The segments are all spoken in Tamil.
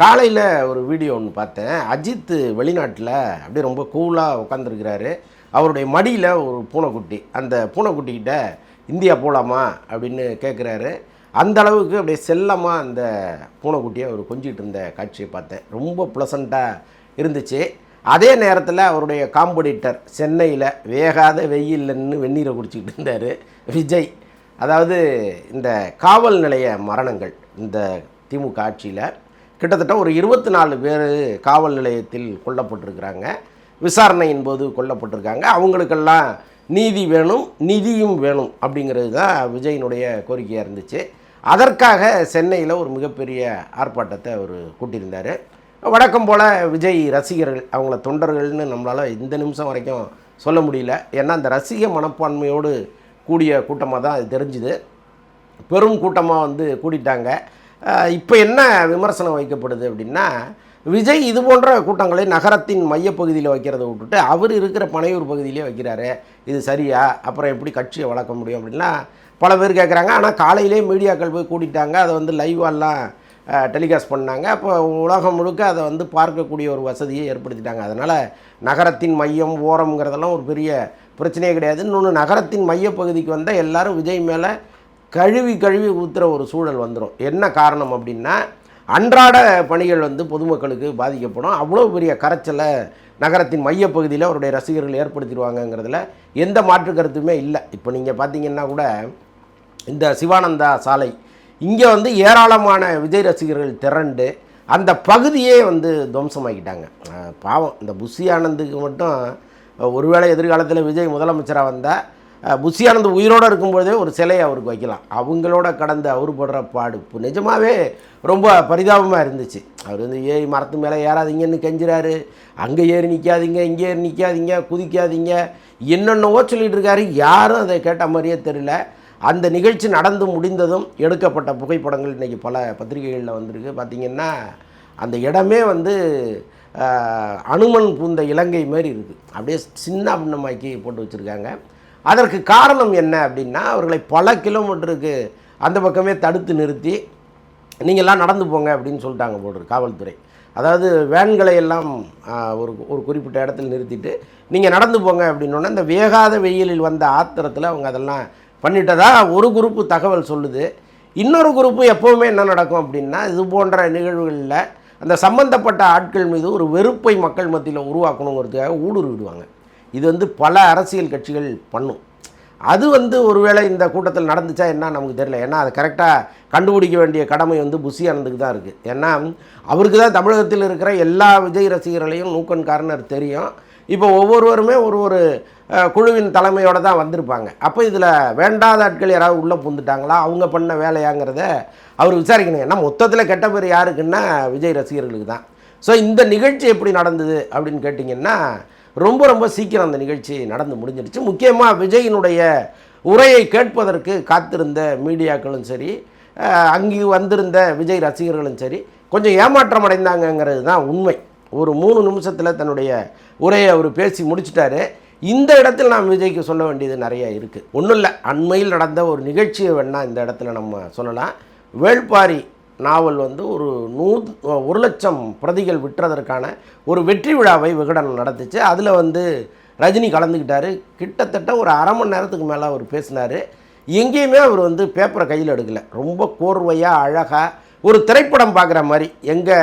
காலையில் ஒரு வீடியோ ஒன்று பார்த்தேன். அஜித் வெளிநாட்டில் அப்படியே ரொம்ப கூலாக உட்காந்துருக்கிறாரு அவருடைய மடியில் ஒரு பூனைக்குட்டி. அந்த பூனைக்குட்டிக்கிட்ட இந்தியா போகலாமா அப்படின்னு கேட்குறாரு அந்த அளவுக்கு அப்படியே செல்லமாக அந்த பூனைக்குட்டியை அவர் கொஞ்சிட்டு இருந்த காட்சியை பார்த்தேன். ரொம்ப ப்ளசண்ட்டாக இருந்துச்சு. அதே நேரத்தில் அவருடைய காம்படிட்டர் சென்னையில் வேகாத வெயில்லன்னு வெந்நீரை குடிச்சிக்கிட்டு இருந்தார் விஜய். அதாவது இந்த காவல் நிலைய மரணங்கள் இந்த திமுக ஆட்சியில் கிட்டத்தட்ட ஒரு இருபத்தி நாலு பேர் காவல் நிலையத்தில் கொல்லப்பட்டிருக்கிறாங்க. விசாரணையின் போது கொல்லப்பட்டிருக்காங்க. அவங்களுக்கெல்லாம் நீதி வேணும் நிதியும் வேணும் அப்படிங்கிறது தான் விஜயினுடைய கோரிக்கையாக இருந்துச்சு. அதற்காக சென்னையில் ஒரு மிகப்பெரிய ஆர்ப்பாட்டத்தை அவர் கூட்டியிருந்தார். வழக்கம் போல் விஜய் ரசிகர்கள் அவங்கள தொண்டர்கள்னு நம்மளால் இந்த நிமிஷம் வரைக்கும் சொல்ல முடியல. ஏன்னா அந்த ரசிக மனப்பான்மையோடு கூடிய கூட்டமாக தான் அது தெரிஞ்சுது. பெரும் கூட்டமாக வந்து கூட்டிட்டாங்க இப்போ என்ன விமர்சனம் வைக்கப்படுது அப்படின்னா விஜய் இது போன்ற கூட்டங்களை நகரத்தின் மையப்பகுதியில் வைக்கிறத விட்டுட்டு அவர் இருக்கிற பனையூர் பகுதியிலே வைக்கிறாரு. இது சரியா? அப்புறம் எப்படி கட்சியை வளர்க்க முடியும் அப்படின்லாம் பல பேர் கேட்குறாங்க ஆனால் காலையிலே மீடியாக்கள் போய் கூட்டிட்டாங்க. அதை வந்து லைவாலாம் டெலிகாஸ்ட் பண்ணாங்க. அப்போ உலகம் முழுக்க அதை வந்து பார்க்கக்கூடிய ஒரு வசதியை ஏற்படுத்திட்டாங்க. அதனால் நகரத்தின் மையம் ஓரம்ங்கிறதெல்லாம் ஒரு பெரிய பிரச்சனையே கிடையாது. இன்னொன்று நகரத்தின் மையப்பகுதிக்கு வந்தால் எல்லாரும் விஜய் மேலே கழுவி கழுவி ஊற்றுற ஒரு சூழல் வந்துடும் என்ன காரணம் அப்படின்னா அன்றாட பணிகள் வந்து பொதுமக்களுக்கு பாதிக்கப்படும். அவ்வளோ பெரிய கரைச்சலை நகரத்தின் மையப்பகுதியில் அவருடைய ரசிகர்கள் ஏற்படுத்திடுவாங்கங்கிறதுல எந்த மாற்று கருத்துமே இல்லை. இப்போ நீங்கள் பார்த்தீங்கன்னா கூட இந்த சிவானந்தா சாலை இங்கே வந்து ஏராளமான விஜய் ரசிகர்கள் திரண்டு அந்த பகுதியே வந்து துவம்சமாக்கிட்டாங்க. பாவம் இந்த புஷி ஆனந்துக்கு மட்டும் ஒருவேளை எதிர்காலத்தில் விஜய் முதலமைச்சராக வந்தால் புஷியானந்த் உயிரோடு இருக்கும்போதே ஒரு சிலையை அவருக்கு வைக்கலாம். அவங்களோட கடந்து அவர் படுற பாடு இப்போ நிஜமாகவே ரொம்ப பரிதாபமாக இருந்துச்சு. அவர் வந்து ஏறி மரத்து மேலே ஏறாதீங்கன்னு கெஞ்சுறாரு. அங்கே ஏறி நிற்காதீங்க இங்கே ஏறி நிற்காதீங்க குதிக்காதீங்க. என்னென்னவோ சொல்லிகிட்டு இருக்காரு. யாரும் அதை கேட்ட மாதிரியே தெரியல. அந்த நிகழ்ச்சி நடந்து முடிந்ததும் எடுக்கப்பட்ட புகைப்படங்கள் இன்றைக்கி பல பத்திரிகைகளில் வந்திருக்கு. பார்த்திங்கன்னா அந்த இடமே வந்து அனுமன் பூந்த இலங்கை மாதிரி இருக்குது அப்படியே சின்ன பின்னமாக்கி போட்டு வச்சுருக்காங்க. அதற்கு காரணம் என்ன அப்படின்னா அவர்களை பல கிலோமீட்டருக்கு அந்த பக்கமே தடுத்து நிறுத்தி நீங்கள்லாம் நடந்து போங்க அப்படின்னு சொல்லிட்டாங்க போடுற காவல்துறை. அதாவது வேன்களை எல்லாம் ஒரு ஒரு குறிப்பிட்ட இடத்துல நிறுத்திட்டு நீங்கள் நடந்து போங்க அப்படின்னோடனே இந்த வேகாத வெயிலில் வந்த ஆத்திரத்தில் அவங்க அதெல்லாம் பண்ணிட்டதா ஒரு குரூப்பு தகவல் சொல்லுது. இன்னொரு குரூப்பு எப்போவுமே என்ன நடக்கும் அப்படின்னா இது போன்ற நிகழ்வுகளில் அந்த சம்பந்தப்பட்ட ஆட்கள் மீது ஒரு வெறுப்பை மக்கள் மத்தியில் உருவாக்கணுங்கிறதுக்காக ஊடுருவிடுவாங்க. இது வந்து பல அரசியல் கட்சிகள் பண்ணும். அது வந்து ஒருவேளை இந்த கூட்டத்தில் நடந்துச்சா என்ன நமக்கு தெரியல. ஏன்னா அது கரெக்டாக கண்டுபிடிக்க வேண்டிய கடமை வந்து புஷி ஆனந்துக்கு தான் இருக்குது ஏன்னா அவருக்கு தான் தமிழகத்தில் இருக்கிற எல்லா விஜய் ரசிகர்களையும் நூக்கன் காரணர் தெரியும். இப்போ ஒவ்வொருவருமே ஒரு ஒரு குழுவின் தலைமையோடு தான் வந்திருப்பாங்க. அப்போ இதில் வேண்டாத ஆட்கள் யாராவது உள்ளே புந்துட்டாங்களா அவங்க பண்ண வேலையாங்கிறத அவர் விசாரிக்கணும். ஏன்னா மொத்தத்தில் கெட்ட பேர் யாருக்குன்னா விஜய் ரசிகர்களுக்கு தான். ஸோ இந்த நிகழ்ச்சி எப்படி நடந்தது அப்படின்னு கேட்டிங்கன்னா ரொம்ப ரொம்ப சீக்கிரம் அந்த நிகழ்ச்சி நடந்து முடிஞ்சிடுச்சு. முக்கியமாக விஜயினுடைய உரையை கேட்பதற்கு காத்திருந்த மீடியாக்களும் சரி அங்கே வந்திருந்த விஜய் ரசிகர்களும் சரி கொஞ்சம் ஏமாற்றம் அடைந்தாங்கங்கிறது தான் உண்மை. ஒரு மூணு நிமிஷத்தில் தன்னுடைய உரையை அவர் பேசி முடிச்சிட்டாரு. இந்த இடத்துல நாம் விஜய்க்கு சொல்ல வேண்டியது நிறைய இருக்குது ஒன்றும் இல்லை அண்மையில் நடந்த ஒரு நிகழ்ச்சியை வேணால் இந்த இடத்துல நம்ம சொல்லலாம். வேள்பாரி நாவல் வந்து ஒரு நூ ஒரு லட்சம் பிரதிகள் விற்றதற்கான ஒரு வெற்றி விழாவை விகடன் நடத்துச்சு. அதில் வந்து ரஜினி கலந்துக்கிட்டார். கிட்டத்தட்ட ஒரு அரை மணி நேரத்துக்கு மேலே அவர் பேசினார். எங்கேயுமே அவர் வந்து பேப்பரை கையில் எடுக்கலை. ரொம்ப கோர்வையாக அழகாக ஒரு திரைப்படம் பார்க்குற மாதிரி எங்கே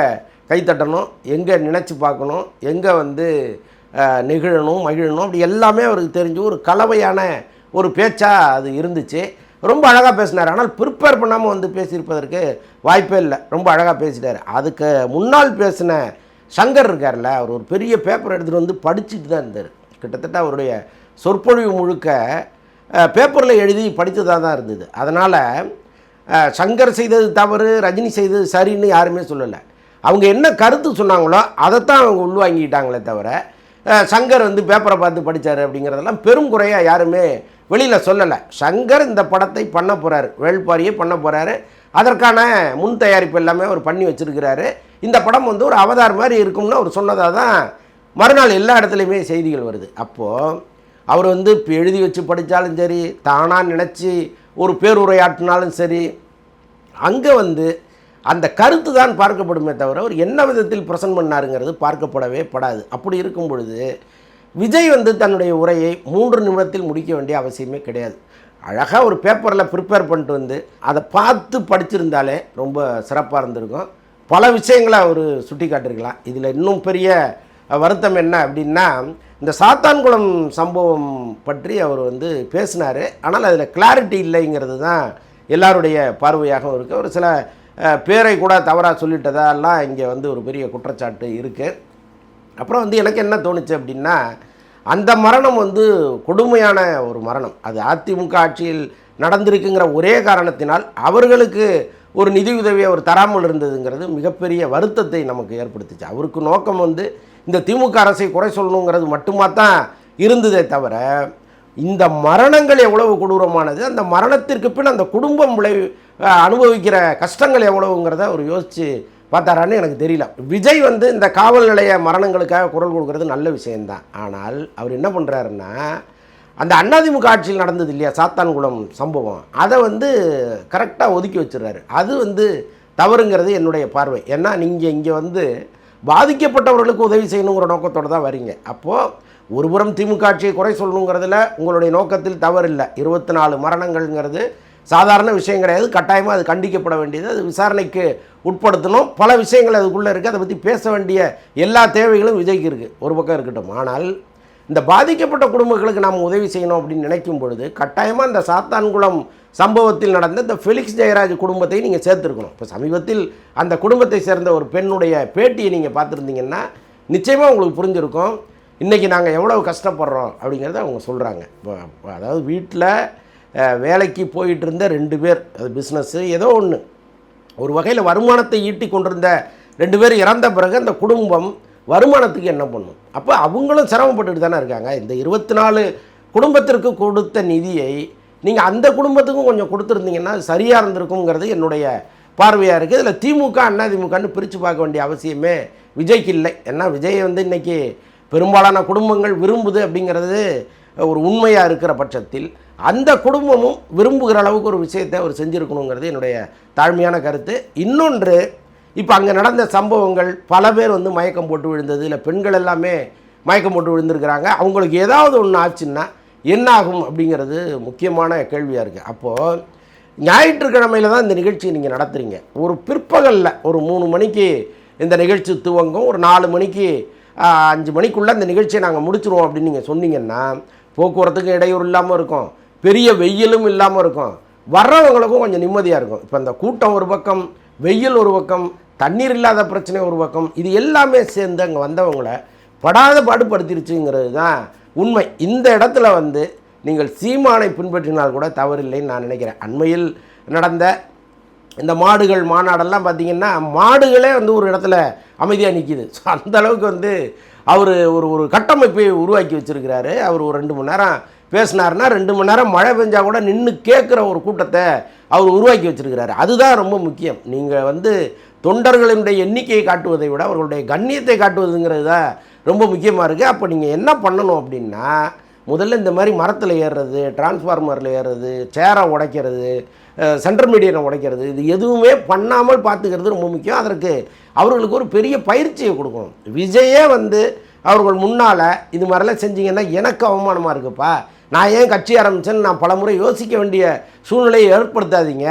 கைத்தட்டணும் எங்கே நினச்சி பார்க்கணும் எங்கே வந்து நெகிழணும் மகிழணும் அப்படி எல்லாமே அவருக்கு தெரிஞ்சு ஒரு கலவையான ஒரு பேச்சாக அது இருந்துச்சு. ரொம்ப அழகாக பேசினார். ஆனால் ப்ரிப்பேர் பண்ணாமல் வந்து பேசியிருப்பதற்கு வாய்ப்பே இல்லை. ரொம்ப அழகாக பேசிட்டார். அதுக்கு முன்னால் பேசின சங்கர் இருக்கார்ல அவர் ஒரு பெரிய பேப்பர் எடுத்துகிட்டு வந்து படிச்சுட்டு தான் இருந்தார். கிட்டத்தட்ட அவருடைய சொற்பொழிவு முழுக்க பேப்பரில் எழுதி படித்ததாக தான் இருந்தது. அதனால் சங்கர் செய்தது தவறு ரஜினி செய்தது சரின்னு யாருமே சொல்லலை. அவங்க என்ன கருத்து சொன்னாங்களோ அதைத்தான் அவங்க உள்வாங்கிட்டாங்களே தவிர சங்கர் வந்து பேப்பரை பார்த்து படித்தார் அப்படிங்கிறதெல்லாம் பெரும் குறையாக யாருமே வெளியில் சொல்லலை. சங்கர் இந்த படத்தை பண்ண போகிறாரு வேள்பாரியே பண்ண போகிறாரு அதற்கான முன் தயாரிப்பு எல்லாமே அவர் பண்ணி வச்சிருக்கிறாரு. இந்த படம் வந்து ஒரு அவதார் மாதிரி இருக்கும்னு அவர் சொன்னதாக தான் மறுநாள் எல்லா இடத்துலையுமே செய்திகள் வருது. அப்போது அவர் வந்து இப்போ எழுதி வச்சு படித்தாலும் சரி தானாக நினச்சி ஒரு பேருரையாட்டினாலும் சரி அங்கே வந்து அந்த கருத்து தான் பார்க்கப்படுமே தவிர அவர் என்ன விதத்தில் பிரசன்ட் பண்ணாருங்கிறது பார்க்கப்படவே படாது. அப்படி இருக்கும் பொழுது விஜய் வந்து தன்னுடைய உரையை மூன்று நிமிடத்தில் முடிக்க வேண்டிய அவசியமே கிடையாது. அழகாக ஒரு பேப்பரில் ப்ரிப்பேர் பண்ணிட்டு வந்து அதை பார்த்து படிச்சிருந்தாலே ரொம்ப சிறப்பாக இருந்திருக்கும். பல விஷயங்களை அவர் சுட்டி காட்டிருக்கலாம் இதில் இன்னும் பெரிய வருத்தம் என்ன அப்படின்னா இந்த சாத்தான்குளம் சம்பவம் பற்றி அவர் வந்து பேசினார். ஆனால் அதில் கிளாரிட்டி இல்லைங்கிறது தான் எல்லாருடைய பார்வையாகவும் இருக்குது ஒரு சில பேரை கூட தவறாக சொல்லிட்டதெல்லாம் இங்கே வந்து ஒரு பெரிய குற்றச்சாட்டு இருக்குது அப்புறம் வந்து எனக்கு என்ன தோணுச்சு அப்படின்னா அந்த மரணம் வந்து கொடுமையான ஒரு மரணம். அது அதிமுக ஆட்சியில் நடந்திருக்குங்கிற ஒரே காரணத்தினால் அவர்களுக்கு ஒரு நிதியுதவியை அவர் தராமல் இருந்ததுங்கிறது மிகப்பெரிய வருத்தத்தை நமக்கு ஏற்படுத்துச்சு. அவருக்கு நோக்கம் வந்து இந்த திமுக அரசை குறை சொல்லணுங்கிறது மட்டுமா தான் இருந்ததே தவிர இந்த மரணங்கள் எவ்வளவு கொடூரமானது அந்த மரணத்திற்கு பின் அந்த குடும்பம் விளை அனுபவிக்கிற கஷ்டங்கள் எவ்வளவுங்கிறத அவர் யோசித்து பார்த்தாரான்னு எனக்கு தெரியல. விஜய் வந்து இந்த காவல் நிலைய மரணங்களுக்காக குரல் கொடுக்கறது நல்ல விஷயம்தான். ஆனால் அவர் என்ன பண்ணுறாருன்னா அந்த அண்ணாதிமுக ஆட்சியில் நடந்தது இல்லையா சாத்தான்குளம் சம்பவம் அதை வந்து கரெக்டாக ஒதுக்கி வச்சிடுறாரு. அது வந்து தவறுங்கிறது என்னுடைய பார்வை. ஏன்னா நீங்கள் இங்கே வந்து பாதிக்கப்பட்டவர்களுக்கு உதவி செய்யணுங்கிற நோக்கத்தோடு தான் வரீங்க. அப்போது ஒருபுறம் திமுக ஆட்சியை குறை சொல்லணுங்கிறதுல உங்களுடைய நோக்கத்தில் தவறு இல்லை இருபத்தி நாலு மரணங்கள்ங்கிறது சாதாரண விஷயம் கிடையாது. கட்டாயமாக அது கண்டிக்கப்பட வேண்டியது. அது விசாரணைக்கு உட்படுத்தணும். பல விஷயங்கள் அதுக்குள்ளே இருக்குது அதை பற்றி பேச வேண்டிய எல்லா தேவைகளும் விஜய்க்கு இருக்குது ஒரு பக்கம் இருக்கட்டும். ஆனால் இந்த பாதிக்கப்பட்ட குடும்பங்களுக்கு நாம் உதவி செய்யணும் அப்படின்னு நினைக்கும் பொழுது கட்டாயமாக இந்த சாத்தான்குளம் சம்பவத்தில் நடந்த இந்த ஃபெலிக்ஸ் ஜெயராஜ் குடும்பத்தை நீங்கள் சேர்த்துருக்கணும். இப்போ சமீபத்தில் அந்த குடும்பத்தை சேர்ந்த ஒரு பெண்ணுடைய பேட்டியை நீங்கள் பார்த்துருந்தீங்கன்னா நிச்சயமாக உங்களுக்கு புரிஞ்சிருக்கும். இன்றைக்கி நாங்கள் எவ்வளோ கஷ்டப்படுறோம் அப்படிங்கிறத அவங்க சொல்கிறாங்க இப்போ அதாவது வீட்டில் வேலைக்கு போயிட்டு இருந்த ரெண்டு பேர் அது பிஸ்னஸ்ஸு ஏதோ ஒன்று ஒரு வகையில் வருமானத்தை ஈட்டி கொண்டிருந்த ரெண்டு பேர் இறந்த பிறகு அந்த குடும்பம் வருமானத்துக்கு என்ன பண்ணும்? அப்போ அவங்களும் சிரமப்பட்டுட்டு தானே இருக்காங்க. இந்த இருபத்தி நாலு குடும்பத்திற்கு கொடுத்த நிதியை நீங்கள் அந்த குடும்பத்துக்கும் கொஞ்சம் கொடுத்துருந்தீங்கன்னா சரியாக இருந்திருக்குங்கிறது என்னுடைய பார்வையாக இருக்குது இதில் திமுக அண்ணா திமுகன்னு பிரித்து பார்க்க வேண்டிய அவசியமே விஜய்க்கு இல்லை. ஏன்னா விஜய் வந்து இன்றைக்கி பெரும்பாலான குடும்பங்கள் விரும்புது அப்படிங்கிறது ஒரு உண்மையாக இருக்கிற பட்சத்தில். அந்த குடும்பமும் விரும்புகிற அளவுக்கு ஒரு விஷயத்தை அவர் செஞ்சுருக்கணுங்கிறது என்னுடைய தாழ்மையான கருத்து. இன்னொன்று இப்போ அங்கே நடந்த சம்பவங்கள் பல பேர் வந்து மயக்கம் போட்டு விழுந்தது இல்லை பெண்கள் எல்லாமே மயக்கம் போட்டு விழுந்திருக்கிறாங்க. அவங்களுக்கு ஏதாவது ஒன்று ஆச்சுன்னா என்ன ஆகும் அப்படிங்கிறது முக்கியமான கேள்வியாக இருக்குது அப்போது ஞாயிற்றுக்கிழமையில் தான் இந்த நிகழ்ச்சியை நீங்கள் நடத்துகிறீங்க ஒரு பிற்பகலில் ஒரு மூணு மணிக்கு இந்த நிகழ்ச்சி துவங்கும். ஒரு நாலு மணிக்கு அஞ்சு மணிக்குள்ளே இந்த நிகழ்ச்சியை நாங்கள் முடிச்சிருவோம் அப்படின்னு நீங்கள் சொன்னீங்கன்னா போக்குவரத்துக்கு இடையூறு இல்லாமல் இருக்கும். பெரிய வெயிலும் இல்லாமல் இருக்கும். வர்றவங்களுக்கும் கொஞ்சம் நிம்மதியாக இருக்கும். இப்போ இந்த கூட்டம் ஒரு பக்கம் வெயில் ஒரு பக்கம் தண்ணீர் இல்லாத பிரச்சனை ஒரு பக்கம் இது எல்லாமே சேர்ந்து அங்கே வந்தவங்கள படாத பாடுபடுத்திருச்சுங்கிறது தான் உண்மை. இந்த இடத்துல வந்து நீங்கள் சீமானை பின்பற்றினால் கூட தவறில்லைன்னு நான் நினைக்கிறேன். அண்மையில் நடந்த இந்த மாடுகள் மாநாடெல்லாம் பார்த்திங்கன்னா மாடுகளே வந்து ஒரு இடத்துல அமைதியாக நிற்கிது ஸோ அந்த அளவுக்கு வந்து அவர் ஒரு ஒரு கட்டமைப்பை உருவாக்கி வச்சிருக்கிறாரு. அவர் ஒரு ரெண்டு மணி நேரம் பேசினார்னா ரெண்டு மணி நேரம் மழை பெஞ்சால் கூட நின்று கேட்குற ஒரு கூட்டத்தை அவர் உருவாக்கி வச்சிருக்கிறாரு. அதுதான் ரொம்ப முக்கியம். நீங்கள் வந்து தொண்டர்களினுடைய எண்ணிக்கையை காட்டுவதை விட அவர்களுடைய கண்ணியத்தை காட்டுவதுங்கிறது தான் ரொம்ப முக்கியமாக இருக்குது அப்போ நீங்கள் என்ன பண்ணணும் அப்படின்னா முதல்ல இந்த மாதிரி மரத்தில் ஏறுறது டிரான்ஸ்ஃபார்மரில் ஏறுறது சேரை உடைக்கிறது சென்ட்ரல் மீடியனை உடைக்கிறது இது எதுவுமே பண்ணாமல் பார்த்துக்கிறது ரொம்ப முக்கியம். அதற்கு அவர்களுக்கு ஒரு பெரிய பயிற்சியை கொடுக்கணும். விஜயே வந்து அவர்கள் முன்னால் இது மாதிரிலாம் செஞ்சீங்கன்னா எனக்கு அவமானமாக இருக்குப்பா. நான் ஏன் கட்சி ஆரம்பித்தேன்னு நான் பலமுறை யோசிக்க வேண்டிய சூழ்நிலையை ஏற்படுத்தாதீங்க.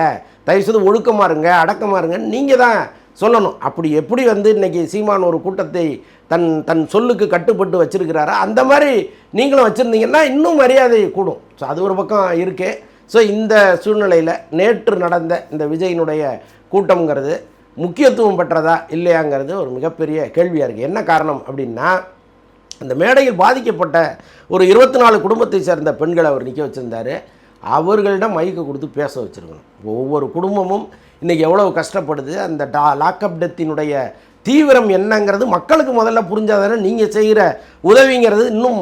தயவுசெய்து ஒழுக்கமாக இருங்க அடக்கமாக இருங்கன்னு நீங்கள் தான் சொல்லணும். அப்படி எப்படி வந்து இன்றைக்கி சீமான் ஒரு கூட்டத்தை தன் தன் சொல்லுக்கு கட்டுப்பட்டு வச்சிருக்கிறாரோ அந்த மாதிரி நீங்களும் வச்சுருந்தீங்கன்னா இன்னும் மரியாதை கூடும். ஸோ அது ஒரு பக்கம் இருக்கே. ஸோ இந்த சூழ்நிலையில் நேற்று நடந்த இந்த விஜயினுடைய கூட்டம்ங்கிறது முக்கியத்துவம் பெற்றதா இல்லையாங்கிறது ஒரு மிகப்பெரிய கேள்வியாக இருக்குது என்ன காரணம் அப்படின்னா அந்த மேடையில் பாதிக்கப்பட்ட ஒரு இருபத்தி நாலு குடும்பத்தை சேர்ந்த பெண்களை அவர் நிற்க வச்சுருந்தாரு. அவர்களிடம் மைக்கை கொடுத்து பேச வச்சுருக்கணும். ஒவ்வொரு குடும்பமும் இன்றைக்கி எவ்வளோ கஷ்டப்படுது அந்த டா லாக்அப் டெத்தினுடைய தீவிரம் என்னங்கிறது மக்களுக்கு முதல்ல புரிஞ்சாதானே நீங்கள் செய்கிற உதவிங்கிறது இன்னும்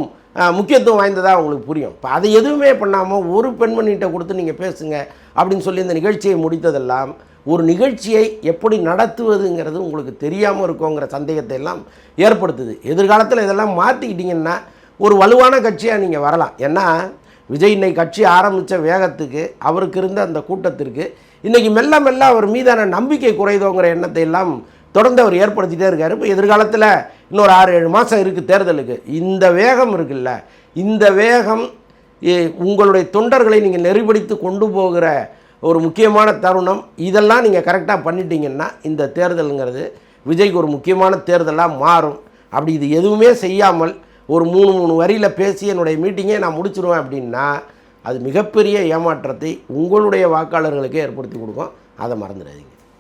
முக்கியத்துவம் வாய்ந்ததாக உங்களுக்கு புரியும். இப்போ அதை எதுவுமே பண்ணாமல் ஒரு பெண்மணிகிட்ட கொடுத்து நீங்கள் பேசுங்க அப்படின்னு சொல்லி இந்த நிகழ்ச்சியை முடித்ததெல்லாம் ஒரு நிகழ்ச்சியை எப்படி நடத்துவதுங்கிறது உங்களுக்கு தெரியாமல் இருக்கோங்கிற சந்தேகத்தை எல்லாம் ஏற்படுத்துது. எதிர்காலத்தில் இதெல்லாம் மாற்றிக்கிட்டிங்கன்னா ஒரு வலுவான கட்சியாக நீங்கள் வரலாம். ஏன்னா விஜய் இன்னைக்கு கட்சி ஆரம்பித்த வேகத்துக்கு அவருக்கு இருந்த அந்த கூட்டத்திற்கு இன்றைக்கி மெல்ல மெல்ல அவர் மீதான நம்பிக்கை குறைதோங்கிற எண்ணத்தை எல்லாம் தொடர்ந்து அவர் ஏற்படுத்திகிட்டே இருக்கார். இப்போ எதிர்காலத்தில் இன்னொரு ஆறு ஏழு மாதம் இருக்குது தேர்தலுக்கு. இந்த வேகம் இருக்குல்ல இந்த வேகம் உங்களுடைய தொண்டர்களை நீங்கள் நெறிப்படுத்தி கொண்டு போகிற ஒரு முக்கியமான தருணம். இதெல்லாம் நீங்கள் கரெக்டாக பண்ணிட்டீங்கன்னா இந்த தேர்தலுங்கிறது விஜய்க்கு ஒரு முக்கியமான தேர்தலாக மாறும். அப்படி இது எதுவுமே செய்யாமல் ஒரு மூணு மூணு வரியில் பேசி என்னுடைய மீட்டிங்கே நான் முடிச்சிருவேன் அப்படின்னா அது மிகப்பெரிய ஏமாற்றத்தை உங்களுடைய வாக்காளர்களுக்கே ஏற்படுத்தி கொடுக்கும். அதை மறந்துடாதீங்க.